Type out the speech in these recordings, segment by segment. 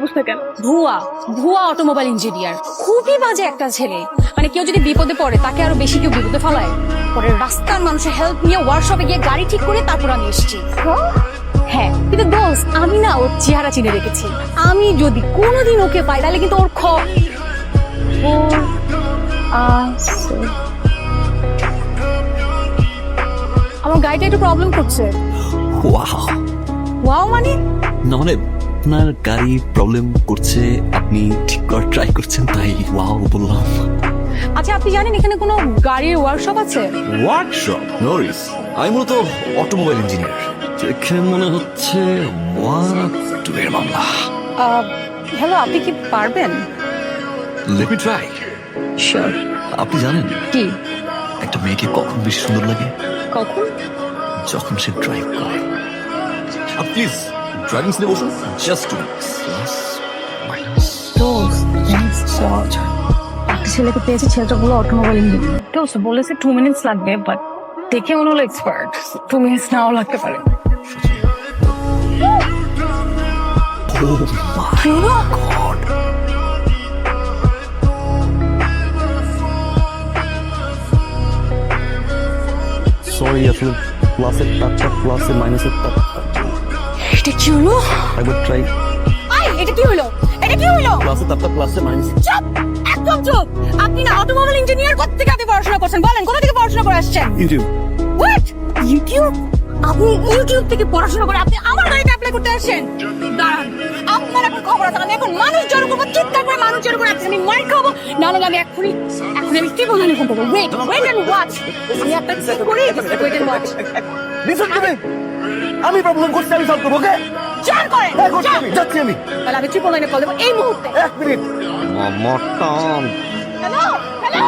অবস্থা কেন? ভুয়া ভুয়া অটোমোবাইল ইঞ্জিনিয়ার খুবই বাজে একটা ছেলে। মানে কেউ যদি বিপদে পড়ে তাকে আরও বেশি কেউ বিপদে ফেলায়। পরে রাস্তার মানুষের হেল্প নিয়ে ওয়ার্কশপে গিয়ে গাড়ি ঠিক করে তারপর আমি এসেছি। হ্যাঁ কিন্তু দোষ আমি না ওর চেহারা চিনে রেখেছি। আমি যদি কোনোদিন ওকে পাই তাহলে কিন্তু ওর খ আছে। আমার গাড়িটা একটু প্রবলেম করছে। ওয়াও ওয়াও মানে? না মানে আপনার গাড়ি প্রবলেম করছে আপনি ঠিক করার ট্রাই করছেন তাই ওয়াও বললাম। আচ্ছা আপনি জানেন এখানে কোনো গাড়ির ওয়ার্কশপ আছে? ওয়ার্কশপ নরিস আমি মূলত অটোমোবাইল ইঞ্জিনিয়ার দেখে মনে হচ্ছে ওয়ারাক্টুয়ের মামলা। হ্যালো আপনি কি পারবেন? লেট মি ট্রাই শিওর আপনি জানেন? কি? একটা মেয়েকে কখন বেশি সুন্দর লাগে? কখন? যখন সে ড্রাইভ করে। প্লিজ ড্রাইভিং সিটে বসুন জাস্ট টু একটা ছেলেকে পেয়েছি ছেলেটা বলো অটোমোবাইল ইঞ্জিনিয়ার দোস্ত বলেছে টু মিনিটস লাগবে বাট দেখে মনে হলো এক্সপার্ট টু মিনিটস নাও লাগতে পারে। সরি আসলে প্লাসের তাপটা প্লাসে মাইনাসের তাপ এটা কি হলো? একবার ট্রাই আই এটা কি হলো? এটা কি হলো? প্লাসের তাপটা প্লাসে মাইনাস চুপ একদম চুপ। আপনি না অটোমোবাইল ইঞ্জিনিয়ার কোথা থেকে আপনি পড়াশোনা করছেন? বলেন কোথা থেকে পড়াশোনা করে আসছেন? ইউটিউব হোয়াট ইউটিউব আপনি ইউটিউব থেকে পড়াশোনা করে আপনি আমার গাড়িতে অ্যাপ্লাই করতে আসেন দাঁড়ান আপনার এখন খবর আছে। আমি এখন মানুষ জড়ো করব চিৎকার করে মানুষ জড়ো করে আপনি আমি মার খাব না হলে আমি এখনই এখন আমি কি থেকে? ওয়েট ওয়েট এন্ড ওয়াচ আমি আপনাকে কি করি? Wait and watch listen to me আমি প্রবলেম করছি আমি সলভ করব ওকে চার করে হ্যাঁ করছি আমি যাচ্ছি আমি। তাহলে আমি ট্রিপল লাইনে কল দেবো এই মুহূর্তে। এক মিনিট মটন। হ্যালো হ্যালো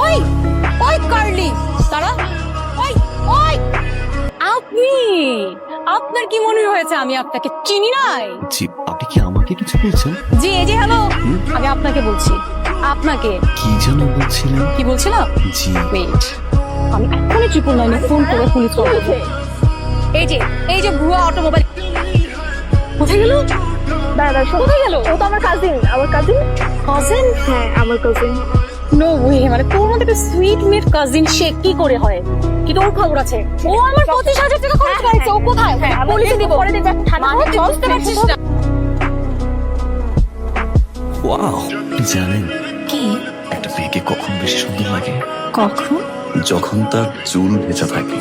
ওই ওই কার্লি তারা ওই ওই। আপনি আপনার কি মনে হয়েছে আমি আপনাকে চিনি নাই? জি আপনি কি আমাকে কিছু বলছেন? জি এই যে হ্যালো আমি আপনাকে বলছি আপনাকে। কি যেন বলছিলেন? কি বলছিলাম জি। ওয়েট আমি এখনই ট্রিপল লাইনে ফোন করে পুলিশ কল এই যে এই যে ভুয়া অটোমোবাইল। কোথায় গেল? শোন। কোথায় গেল? ও তো আমার কাজিন আমার কাজিন কাজিন হ্যাঁ আমার কাজিন নো ওয়ে মানে তোর মধ্যে একটা সুইট মেট কাজিন সে কি করে হয়? কি তোর খবর আছে। ও আমার পঁচিশ হাজার টাকা খরচ করেছে ও কোথায়? পুলিশে দিব। পরে ঠান্ডা মানে বুঝতে পারছিস না। ওয়াও জানেন কি? একটা মেয়েকে কখন বেশি সুন্দর লাগে? কখন? যখন তার চুল ভেজা থাকে।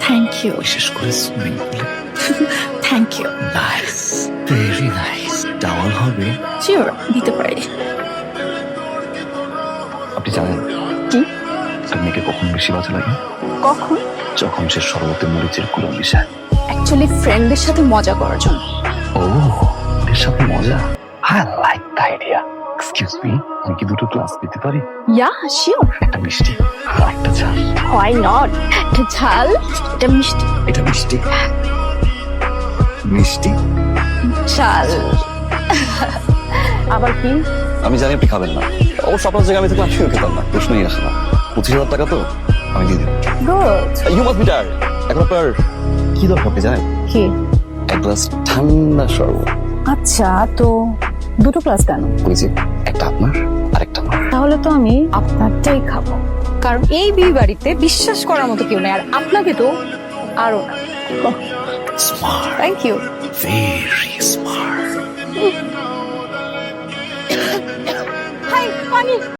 থ্যাংক ইউ বিশেষ করে সুইমিং পুলে। Thank you nice very nice towel হবে? শিওর দিতে পারি। আপনি জানেন কি? কখন বেশি বাজে লাগে? কখন? যখন সে সর্বতে মরিচের কুড়ো মিশায়। অ্যাকচুয়ালি ফ্রেন্ডদের সাথে মজা করার জন্য। ও এর সাথে মজা? I like the idea excuse me আমি কি দুটো ক্লাস দিতে পারি? ইয়া শিওর একটা মিষ্টি আর একটা ঝাল। হোয়াই নট এটা ঝাল এটা মিষ্টি। এটা মিষ্টি। মিষ্টি? ঝাল। আবার কি? আমি জানি আপনি খাবেন না। অবশ্য আপনার জায়গায় আমি থাকলে আমিও খেতাম না। প্রশ্নই আসে না। পঁচিশ হাজার টাকা তো আমি দিয়ে দেবো good you must be tired এখন আপনার কি দরকার আপনি জানেন? কি? এক গ্লাস ঠান্ডা শরবত। আচ্ছা তো দুটো ক্লাস কেন? যে। একটা আপনার আরেকটা আমার। তাহলে তো আমি আপনারটাই খাব। কারণ এই বিয়ে বাড়িতে বিশ্বাস করার মতো কেউ নেই আর আপনাকে তো আরও না। Smart thank you very smart hi পানি